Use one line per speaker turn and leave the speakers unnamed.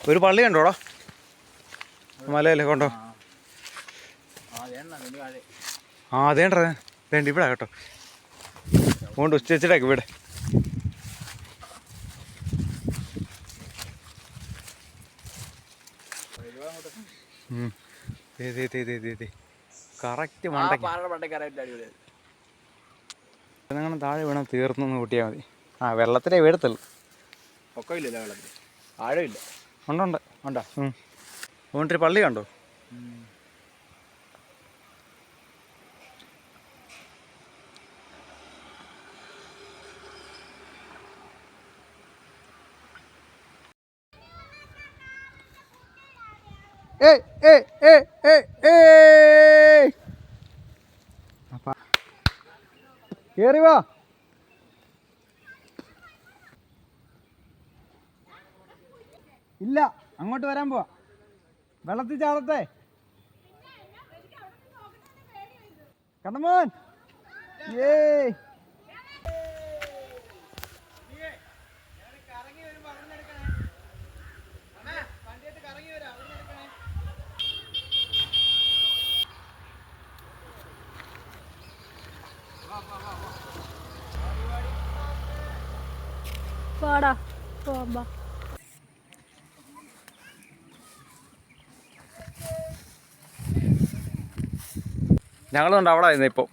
ഒരു പള്ളി കണ്ടോടാ? മലയല്ലേ കൊണ്ടോ? ആ. അതേണ്ട വേണ്ട ഇവിടെ കേട്ടോ. കൊണ്ട് ഉച്ചിട്ടേക്ക് ഇവിടെ. കറക്റ്റ് താഴെ വീണ തീർന്നു കൂട്ടിയാൽ മതി. ആ വെള്ളത്തിലേ വീഴത്തുള്ളൂ.
പൊക്കമില്ലല്ലോ വെള്ളത്തിൽ ആഴമില്ല
ഉണ്ടുണ്ട്
ഉണ്ടോ.
അതുകൊണ്ടൊരു പള്ളി കണ്ടോ? ഏയ് ഏയ് ഏയ് ഏയ് വാ. ഇല്ല അങ്ങോട്ട് വരാൻ പോവാ. വെള്ളത്തിൽ ചാടത്തെ കണ്ണമോൻ ഏ
പാടാ പോവാ
ഞങ്ങളുണ്ട് അവിടെ ആയിരുന്നു ഇപ്പം.